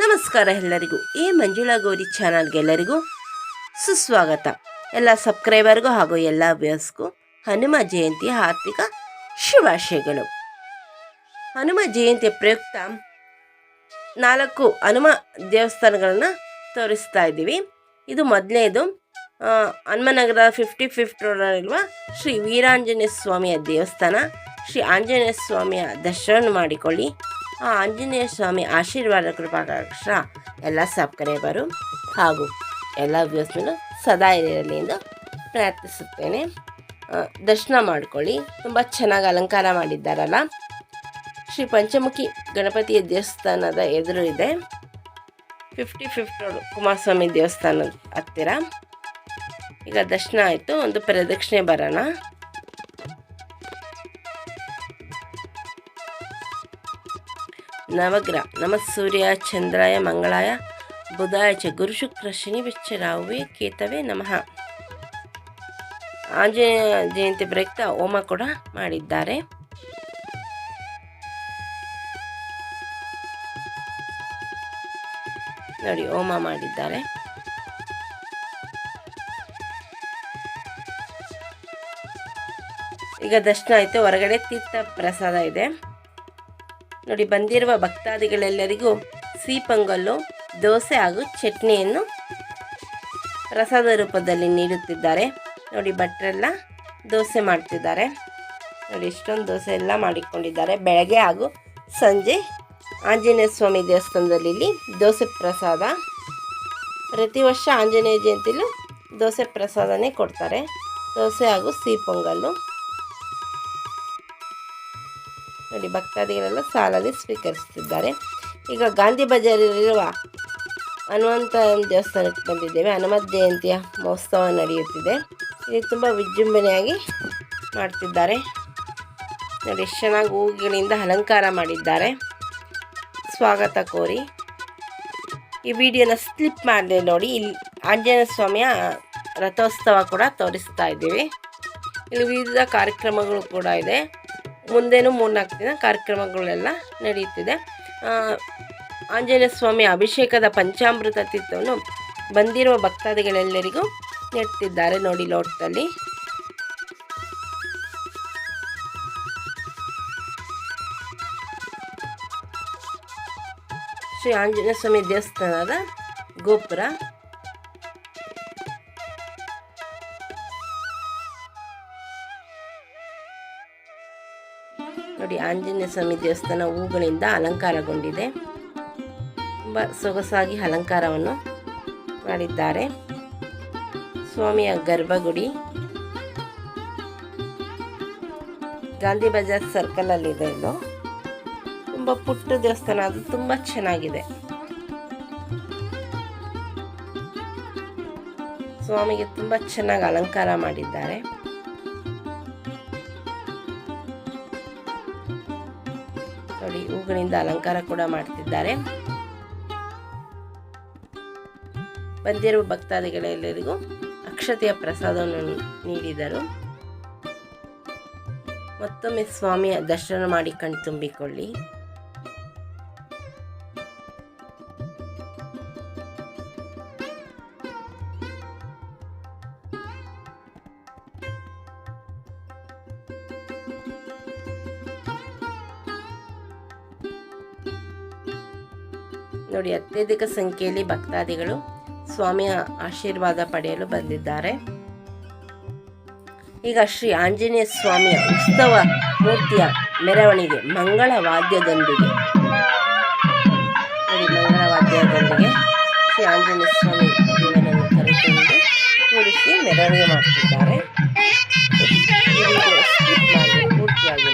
ನಮಸ್ಕಾರ ಎಲ್ಲರಿಗೂ, ಈ ಮಂಜುಳಾ ಗೌರಿ ಚಾನಲ್ಗೆ ಎಲ್ಲರಿಗೂ ಸುಸ್ವಾಗತ. ಎಲ್ಲ ಸಬ್ಸ್ಕ್ರೈಬರ್ಗೂ ಹಾಗೂ ಎಲ್ಲ ಅಭ್ಯಾಸಕ್ಕೂ ಹನುಮ ಜಯಂತಿಯ ಆರ್ಥಿಕ ಶುಭಾಶಯಗಳು. ಹನುಮ ಜಯಂತಿಯ ಪ್ರಯುಕ್ತ ನಾಲ್ಕು ಹನುಮ ದೇವಸ್ಥಾನಗಳನ್ನು ತೋರಿಸ್ತಾ ಇದ್ದೀವಿ. ಇದು ಮೊದಲನೇದು ಹನುಮನಗರ ಫಿಫ್ಟಿ ಫಿಫ್ತ್ ರೋಡಲ್ಲಿರುವ ಶ್ರೀ ವೀರಾಂಜನೇಯ ಸ್ವಾಮಿಯ ದೇವಸ್ಥಾನ. ಶ್ರೀ ಆಂಜನೇಯ ಸ್ವಾಮಿಯ ದರ್ಶನ ಮಾಡಿಕೊಳ್ಳಿ. ಆ ಆಂಜನೇಯ ಸ್ವಾಮಿ ಆಶೀರ್ವಾದ ಕೃಪಾಕಾಕ್ಷ ಎಲ್ಲ ಸಬ್ಸ್ಕ್ರೈಬರು ಹಾಗೂ ಎಲ್ಲ ವ್ಯೂಸ್ ಸದಾ ಇರಲಿ ಎಂದು ಪ್ರಾರ್ಥಿಸುತ್ತೇನೆ. ದರ್ಶನ ಮಾಡ್ಕೊಳ್ಳಿ. ತುಂಬ ಚೆನ್ನಾಗಿ ಅಲಂಕಾರ ಮಾಡಿದ್ದಾರಲ್ಲ. ಶ್ರೀ ಪಂಚಮುಖಿ ಗಣಪತಿಯ ದೇವಸ್ಥಾನದ ಎದುರು ಇದೆ. ಫಿಫ್ಟಿ ರೋಡ್ ಕುಮಾರಸ್ವಾಮಿ ದೇವಸ್ಥಾನದ ಹತ್ತಿರ. ಈಗ ದರ್ಶನ ಆಯಿತು. ಒಂದು ಪ್ರದಕ್ಷಿಣೆ ಬರೋಣ. ನವಗ್ರಹ ನಮ ಸೂರ್ಯ ಚಂದ್ರಾಯ ಮಂಗಳಾಯ ಬುಧಾಯ ಚ ಗುರು ಶುಕ್ರ ಶನಿ ರಾಹುವೇ ಕೇತವೇ ನಮಃ ಆಂಜನೇಯ ಜಯಂತಿ ಪ್ರಯುಕ್ತ ಹೋಮ ಕೂಡ ಮಾಡಿದ್ದಾರೆ. ನೋಡಿ, ಹೋಮ ಮಾಡಿದ್ದಾರೆ. ಈಗ ದರ್ಶನ ಆಯಿತು, ಹೊರಗಡೆ ತೀರ್ಥ ಪ್ರಸಾದ ಇದೆ. ನೋಡಿ, ಬಂದಿರುವ ಭಕ್ತಾದಿಗಳೆಲ್ಲರಿಗೂ ಸಿಹಿ ಪೊಂಗಲ್ಲು ದೋಸೆ ಹಾಗೂ ಚಟ್ನಿಯನ್ನು ಪ್ರಸಾದ ರೂಪದಲ್ಲಿ ನೀಡುತ್ತಿದ್ದಾರೆ. ನೋಡಿ ಭಟ್ರೆಲ್ಲ ದೋಸೆ ಮಾಡ್ತಿದ್ದಾರೆ. ನೋಡಿ, ಇಷ್ಟೊಂದು ದೋಸೆ ಎಲ್ಲ ಮಾಡಿಕೊಂಡಿದ್ದಾರೆ. ಬೆಳಗ್ಗೆ ಹಾಗೂ ಸಂಜೆ ಆಂಜನೇಯ ಸ್ವಾಮಿ ದೇವಸ್ಥಾನದಲ್ಲಿ ಇಲ್ಲಿ ದೋಸೆ ಪ್ರಸಾದ. ಪ್ರತಿ ವರ್ಷ ಆಂಜನೇಯ ಜಯಂತಿಲೂ ದೋಸೆ ಪ್ರಸಾದನೇ ಕೊಡ್ತಾರೆ. ದೋಸೆ ಹಾಗೂ ಸಿಹಿ ಪೊಂಗಲ್ಲು ನೋಡಿ ಭಕ್ತಾದಿಗಳೆಲ್ಲ ಸಾಲಲ್ಲಿ ಸ್ವೀಕರಿಸುತ್ತಿದ್ದಾರೆ. ಈಗ ಗಾಂಧಿ ಬಜಾರಲ್ಲಿರುವ ಹನುಮಂತ ದೇವಸ್ಥಾನಕ್ಕೆ ಬಂದಿದ್ದೇವೆ. ಹನುಮತ್ ಜಯಂತಿಯ ಮಹೋತ್ಸವ ನಡೆಯುತ್ತಿದೆ. ಇಲ್ಲಿ ತುಂಬ ವಿಜೃಂಭಣೆಯಾಗಿ ಮಾಡ್ತಿದ್ದಾರೆ. ನೋಡಿ ಎಷ್ಟು ಚೆನ್ನಾಗಿ ಹೂಗಳಿಂದ ಅಲಂಕಾರ ಮಾಡಿದ್ದಾರೆ. ಸ್ವಾಗತ ಕೋರಿ. ಈ ವಿಡಿಯೋನ ಸ್ಲಿಪ್ ಮಾಡಿದೆ ನೋಡಿ, ಇಲ್ಲಿ ಆಂಜನೇಯ ಸ್ವಾಮಿಯ ರಥೋತ್ಸವ ಕೂಡ ತೋರಿಸ್ತಾ ಇದ್ದೀವಿ. ಇಲ್ಲಿ ವಿವಿಧ ಕಾರ್ಯಕ್ರಮಗಳು ಕೂಡ ಇದೆ. ಮುಂದೇನು ಮೂರ್ನಾಲ್ಕು ದಿನ ಕಾರ್ಯಕ್ರಮಗಳೆಲ್ಲ ನಡೆಯುತ್ತಿದೆ ಆಂಜನೇಯ ಸ್ವಾಮಿ ಅಭಿಷೇಕದ ಪಂಚಾಮೃತ ತೀರ್ಥವನ್ನು ಬಂದಿರುವ ಭಕ್ತಾದಿಗಳೆಲ್ಲರಿಗೂ ನೆಡ್ತಿದ್ದಾರೆ ನೋಡಿ ಲೋಟದಲ್ಲಿ. ಶ್ರೀ ಆಂಜನೇಯ ಸ್ವಾಮಿ ದೇವಸ್ಥಾನದ ಗೋಪುರ. ನೋಡಿ ಆಂಜನೇಯ ಸ್ವಾಮಿ ದೇವಸ್ಥಾನ ಹೂಗಳಿಂದ ಅಲಂಕಾರಗೊಂಡಿದೆ. ತುಂಬ ಸೊಗಸಾಗಿ ಅಲಂಕಾರವನ್ನು ಮಾಡಿದ್ದಾರೆ. ಸ್ವಾಮಿಯ ಗರ್ಭಗುಡಿ. ಗಾಂಧಿ ಬಜಾರ್ ಸರ್ಕಲಲ್ಲಿದೆ ಇದು. ತುಂಬ ಪುಟ್ಟ ದೇವಸ್ಥಾನ, ಅದು ತುಂಬ ಚೆನ್ನಾಗಿದೆ. ಸ್ವಾಮಿಗೆ ತುಂಬ ಚೆನ್ನಾಗಿ ಅಲಂಕಾರ ಮಾಡಿದ್ದಾರೆ. ಹೂಗಳಿಂದ ಅಲಂಕಾರ ಕೂಡ ಮಾಡ್ತಿದ್ದಾರೆ. ಬಂದಿರುವ ಭಕ್ತಾದಿಗಳೆಲ್ಲರಿಗೂ ಅಕ್ಷತೆಯ ಪ್ರಸಾದವನ್ನು ನೀಡಿದರು. ಮತ್ತೊಮ್ಮೆ ಸ್ವಾಮಿಯ ದರ್ಶನ ಮಾಡಿ ಕಣ್ತುಂಬಿಕೊಳ್ಳಿ ನೋಡಿ, ಅತ್ಯಧಿಕ ಸಂಖ್ಯೆಯಲ್ಲಿ ಭಕ್ತಾದಿಗಳು ಸ್ವಾಮಿಯ ಆಶೀರ್ವಾದ ಪಡೆಯಲು ಬಂದಿದ್ದಾರೆ. ಈಗ ಶ್ರೀ ಆಂಜನೇಯ ಸ್ವಾಮಿಯ ಉತ್ಸವ ಮೂರ್ತಿಯ ಮೆರವಣಿಗೆ ಮಂಗಳ ವಾದ್ಯದೊಂದಿಗೆ ಮಂಗಳ ವಾದ್ಯದೊಂದಿಗೆ ಶ್ರೀ ಆಂಜನೇಯ ಸ್ವಾಮಿ ದೇವರನ್ನು ಕರೆದುಕೊಂಡು ಕೂರಿಸಿ ಮೆರವಣಿಗೆ ಮಾಡುತ್ತಿದ್ದಾರೆ ಪೂರ್ತಿಯಾಗಿ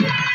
Yeah.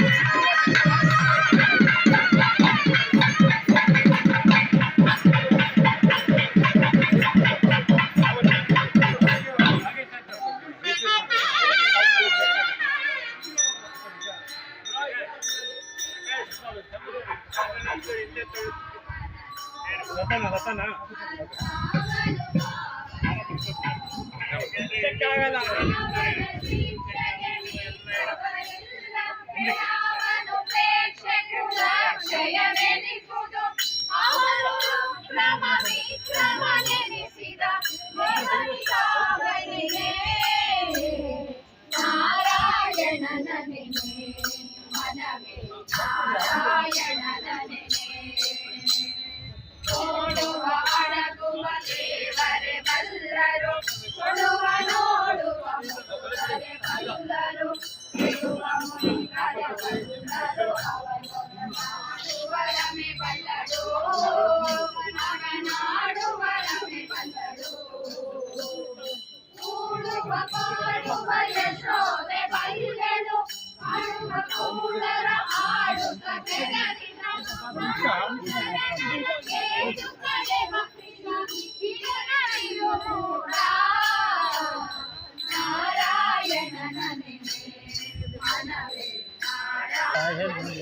ಕೊಡುವ ಅಡಗುವ ದೇವರೇ ಬಲ್ಲರು ಕೊಡುವ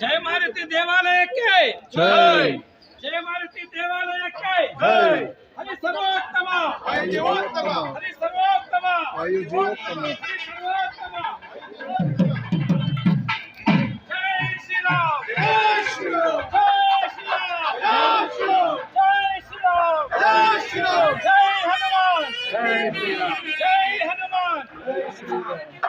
जय मारुति देवालय के। जय। जय मारुति देवालय के। जय। हरि सर्वोत्तम। हरि सर्वोत्तम। हरि सर्वोत्तम हरि सर्वोत्तम। Hey, Hanuman!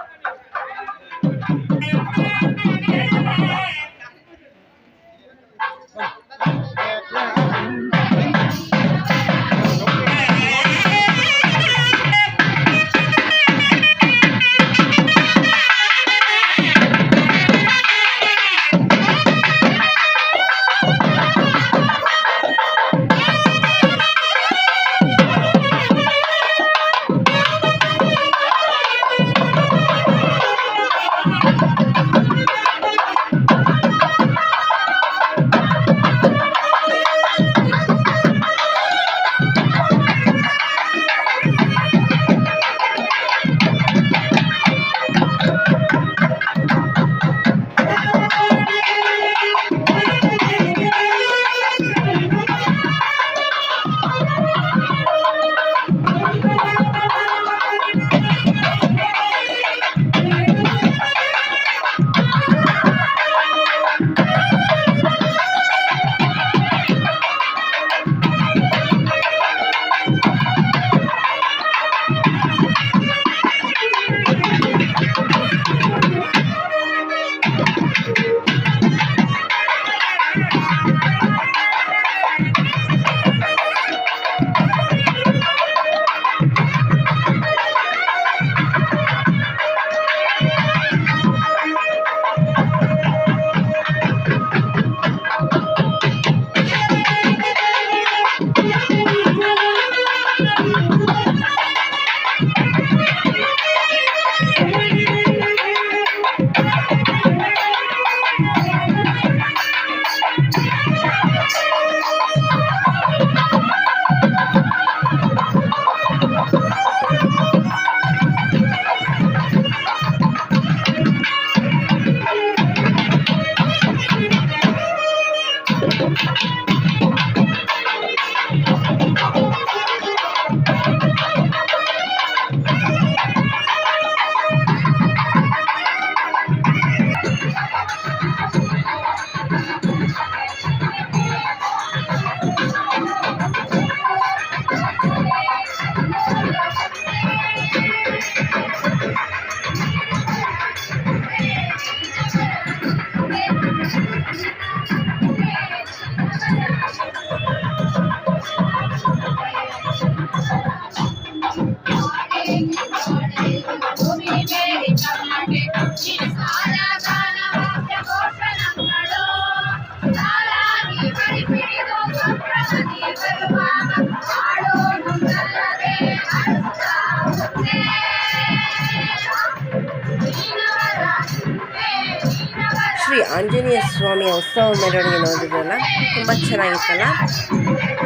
ಉತ್ಸವ ಮೆರವಣಿಗೆ ನೋಡಿದ್ರಲ್ಲ, ತುಂಬ ಚೆನ್ನಾಗಿತ್ತಲ್ಲ?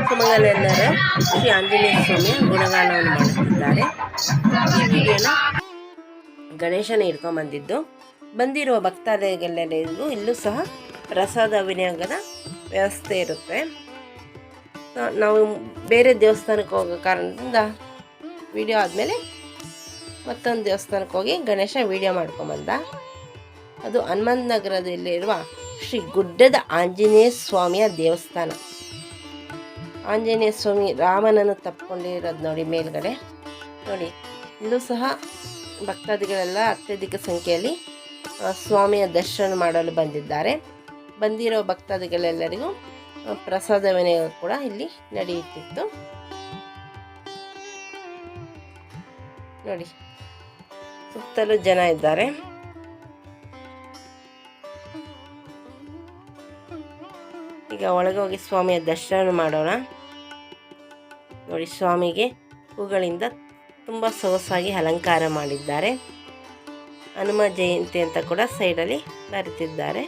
ಸುಮಂಗಲೆಲ್ಲರೂ ಶ್ರೀ ಆಂಜನೇಯ ಸ್ವಾಮಿ ಗುಣಗಾನವನ್ನು ಮಾಡುತ್ತಿದ್ದಾರೆ ಗಣೇಶನ ಇಟ್ಕೊಂಬಂದಿದ್ದು ಬಂದಿರುವ ಭಕ್ತಾದಿಗೆಲ್ಲರಿಗೂ ಇಲ್ಲೂ ಸಹ ಪ್ರಸಾದ ವಿನಿಯೋಗದ ವ್ಯವಸ್ಥೆ ಇರುತ್ತೆ. ನಾವು ಬೇರೆ ದೇವಸ್ಥಾನಕ್ಕೆ ಹೋಗೋ ಕಾರಣದಿಂದ ವಿಡಿಯೋ ಆದಮೇಲೆ ಮತ್ತೊಂದು ದೇವಸ್ಥಾನಕ್ಕೆ ಹೋಗಿ ಗಣೇಶ ವಿಡಿಯೋ ಮಾಡ್ಕೊಂಬಂದ. ಅದು ಹನುಮಂತ ನಗರದಲ್ಲಿರುವ ಶ್ರೀ ಗುಡ್ಡದ ಆಂಜನೇಯ ಸ್ವಾಮಿಯ ದೇವಸ್ಥಾನ. ಆಂಜನೇಯ ಸ್ವಾಮಿ ರಾಮನನ್ನು ತಪ್ಪಿಕೊಂಡಿರೋದು ನೋಡಿ ಮೇಲ್ಗಡೆ. ನೋಡಿ, ಇಲ್ಲೂ ಸಹ ಭಕ್ತಾದಿಗಳೆಲ್ಲ ಅತ್ಯಧಿಕ ಸಂಖ್ಯೆಯಲ್ಲಿ ಸ್ವಾಮಿಯ ದರ್ಶನ ಮಾಡಲು ಬಂದಿದ್ದಾರೆ. ಬಂದಿರೋ ಭಕ್ತಾದಿಗಳೆಲ್ಲರಿಗೂ ಪ್ರಸಾದ ವಿನಿಯೋಗ ಕೂಡ ಇಲ್ಲಿ ನಡೆಯುತ್ತಿತ್ತು. ನೋಡಿ, ಸುತ್ತಲೂ ಜನ ಇದ್ದಾರೆ. ಈಗ ಒಳಗೆ ಹೋಗಿ ಸ್ವಾಮಿಯ ದರ್ಶನ ಮಾಡೋಣ. ನೋಡಿ ಸ್ವಾಮಿಗೆ ಹೂಗಳಿಂದ ತುಂಬ ಸೊಗಸಾಗಿ ಅಲಂಕಾರ ಮಾಡಿದ್ದಾರೆ. ಹನುಮ ಜಯಂತಿ ಅಂತ ಕೂಡ ಸೈಡಲ್ಲಿ ಬರೆದಿದ್ದಾರೆ.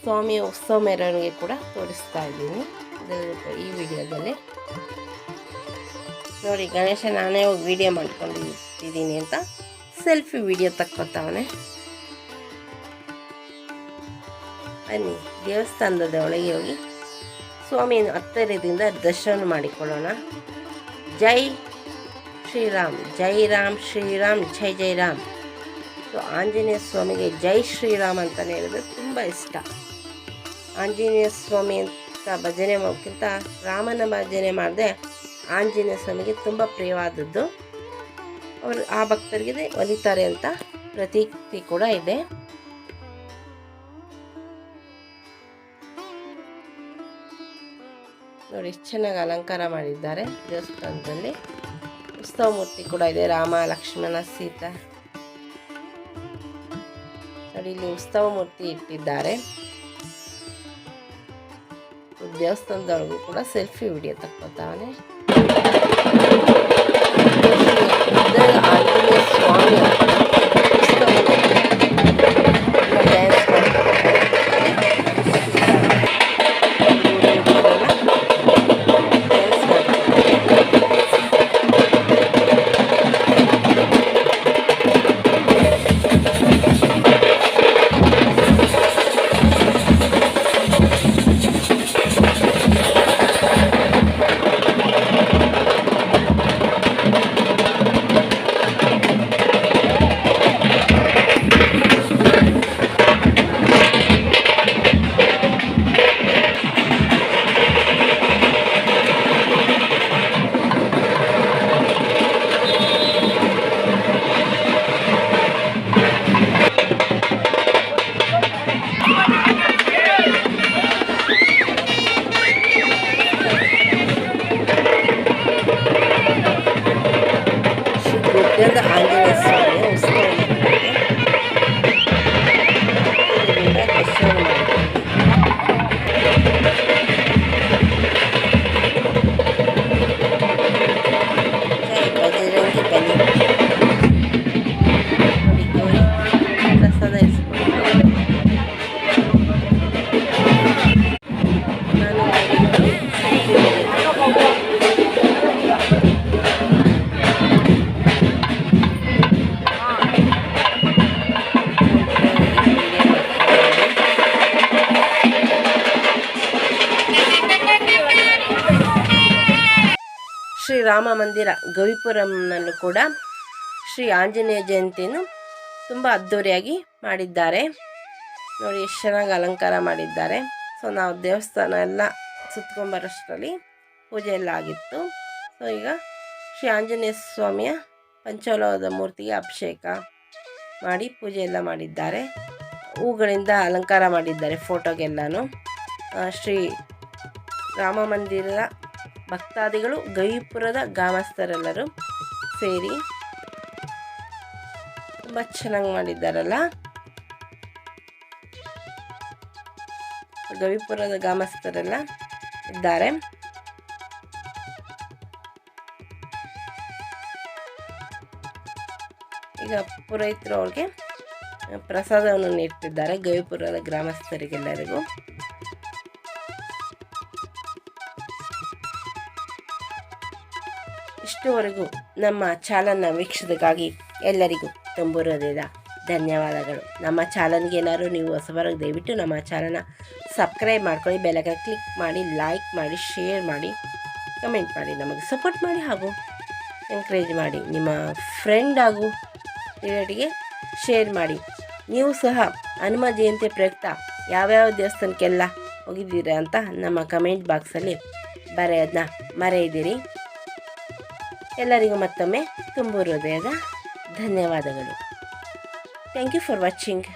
ಸ್ವಾಮಿಯ ಉತ್ಸವ ಮೆರವಣಿಗೆ ಕೂಡ ತೋರಿಸ್ತಾ ಇದ್ದೀನಿ. ಈ ವಿಡಿಯೋದಲ್ಲಿ. ನೋಡಿ ಗಣೇಶ ನಾನೇ ಹೋಗಿ ವಿಡಿಯೋ ಮಾಡ್ಕೊಂಡಿದ್ದೀನಿ ಅಂತ ಸೆಲ್ಫಿ ವಿಡಿಯೋ ತಕ್ಕೊತಾವನೆ. ಬನ್ನಿ. ದೇವಸ್ಥಾನದ ಒಳಗೆ ಹೋಗಿ ಸ್ವಾಮಿಯನ್ನು ಹತ್ತಿರದಿಂದ ದರ್ಶನ ಮಾಡಿಕೊಳ್ಳೋಣ. ಜೈ ಶ್ರೀರಾಮ್, ಜೈ ರಾಮ್ ಶ್ರೀರಾಮ್, ಜೈ ಜೈ ರಾಮ್. ಸೊ, ಆಂಜನೇಯ ಸ್ವಾಮಿಗೆ ಜೈ ಶ್ರೀರಾಮ್ ಅಂತಲೇ ಹೇಳಿದ್ರೆ ತುಂಬ ಇಷ್ಟ. ಆಂಜನೇಯ ಸ್ವಾಮಿ ಅಂತ ಭಜನೆ ಮಾಡೋಕ್ಕಿಂತ ರಾಮನ ಭಜನೆ ಮಾಡದೆ ಆಂಜನೇಯ ಸ್ವಾಮಿಗೆ ತುಂಬ ಪ್ರಿಯವಾದದ್ದು. ಅವರು ಆ ಭಕ್ತರಿಗೆ ಒಲಿತಾರೆ ಅಂತ ಪ್ರತೀತಿ ಕೂಡ ಇದೆ. ನೋಡಿ, ಎಷ್ಟು ಚೆನ್ನಾಗಿ ಅಲಂಕಾರ ಮಾಡಿದ್ದಾರೆ ದೇವಸ್ಥಾನದಲ್ಲಿ. ಉತ್ಸವ ಮೂರ್ತಿ ಕೂಡ ಇದೆ, ರಾಮ, ಲಕ್ಷ್ಮಣ, ಸೀತಾ. ನೋಡಿ, ಇಲ್ಲಿ ಉತ್ಸವ ಮೂರ್ತಿ ಇಟ್ಟಿದ್ದಾರೆ. ದೇವಸ್ಥಾನದವ್ರಿಗೂ ಕೂಡ ಸೆಲ್ಫಿ ವಿಡಿಯೋ ತಕ್ಕೊತಾವನೆ ರಾಮ ಮಂದಿರ ಗವಿಪುರಂನಲ್ಲೂ ಕೂಡ ಶ್ರೀ ಆಂಜನೇಯ ಜಯಂತಿಯನ್ನು ತುಂಬ ಅದ್ಧೂರಿಯಾಗಿ ಮಾಡಿದ್ದಾರೆ. ನೋಡಿ, ಎಷ್ಟು ಚೆನ್ನಾಗಿ ಅಲಂಕಾರ ಮಾಡಿದ್ದಾರೆ. ಸೊ ನಾವು ದೇವಸ್ಥಾನ ಎಲ್ಲ ಸುತ್ಕೊಂಬರೋಷ್ಟರಲ್ಲಿ ಪೂಜೆ ಎಲ್ಲ ಆಗಿತ್ತು. ಸೊ ಈಗ ಶ್ರೀ ಆಂಜನೇಯ ಸ್ವಾಮಿಯ ಪಂಚಲೋಹದ ಮೂರ್ತಿಗೆ ಅಭಿಷೇಕ ಮಾಡಿ ಪೂಜೆ ಎಲ್ಲ ಮಾಡಿದ್ದಾರೆ. ಹೂಗಳಿಂದ ಅಲಂಕಾರ ಮಾಡಿದ್ದಾರೆ ಫೋಟೋಗೆಲ್ಲನೂ ಶ್ರೀ ರಾಮ ಮಂದಿರದ ಭಕ್ತಾದಿಗಳು ಗವಿಪುರದ ಗ್ರಾಮಸ್ಥರೆಲ್ಲರೂ ಸೇರಿ ತುಂಬ ಚೆನ್ನಾಗಿ ಮಾಡಿದ್ದಾರಲ್ಲ? ಗವಿಪುರದ ಗ್ರಾಮಸ್ಥರೆಲ್ಲ ಇದ್ದಾರೆ. ಈಗ ಪುರೋಹಿತರು ಅವ್ರಿಗೆ ಪ್ರಸಾದವನ್ನು ನೀಡ್ತಿದ್ದಾರೆ ಗವಿಪುರದ ಗ್ರಾಮಸ್ಥರಿಗೆಲ್ಲರಿಗೂ. ಇಷ್ಟುವರೆಗೂ ನಮ್ಮ ಚಾನಲ್ನ ವೀಕ್ಷಿಸಿದಕ್ಕಾಗಿ ಎಲ್ಲರಿಗೂ ತುಂಬು ಹೃದಯದ ಧನ್ಯವಾದಗಳು. ನಮ್ಮ ಚಾನಲ್ಗೆ ಏನಾದರೂ ನೀವು ಹೊಸಬರಾಗಿ ದಯವಿಟ್ಟು ನಮ್ಮ ಚಾನಲ್ನ ಸಬ್ಸ್ಕ್ರೈಬ್ ಮಾಡ್ಕೊಳ್ಳಿ ಬೆಲಗ ಕ್ಲಿಕ್ ಮಾಡಿ, ಲೈಕ್ ಮಾಡಿ, ಶೇರ್ ಮಾಡಿ, ಕಮೆಂಟ್ ಮಾಡಿ, ನಮಗೆ ಸಪೋರ್ಟ್ ಮಾಡಿ ಹಾಗೂ ಎಂಕರೇಜ್ ಮಾಡಿ, ನಿಮ್ಮ ಫ್ರೆಂಡ್ ಹಾಗೂ ರಿಲೇಟಿಗೆ ಶೇರ್ ಮಾಡಿ. ನೀವು ಸಹ ಹನುಮ ಜಯಂತಿ ಪ್ರಯುಕ್ತ ಯಾವ್ಯಾವ ದೇವಸ್ಥಾನಕ್ಕೆಲ್ಲ ಹೋಗಿದ್ದೀರಾ ಅಂತ ನಮ್ಮ ಕಮೆಂಟ್ ಬಾಕ್ಸಲ್ಲಿ ಬರೆಯೋದನ್ನ ಮರೆಯದಿರಿ ಎಲ್ಲರಿಗೂ ಮತ್ತೊಮ್ಮೆ ತುಂಬು ಹೃದಯದ ಧನ್ಯವಾದಗಳು. Thank you for watching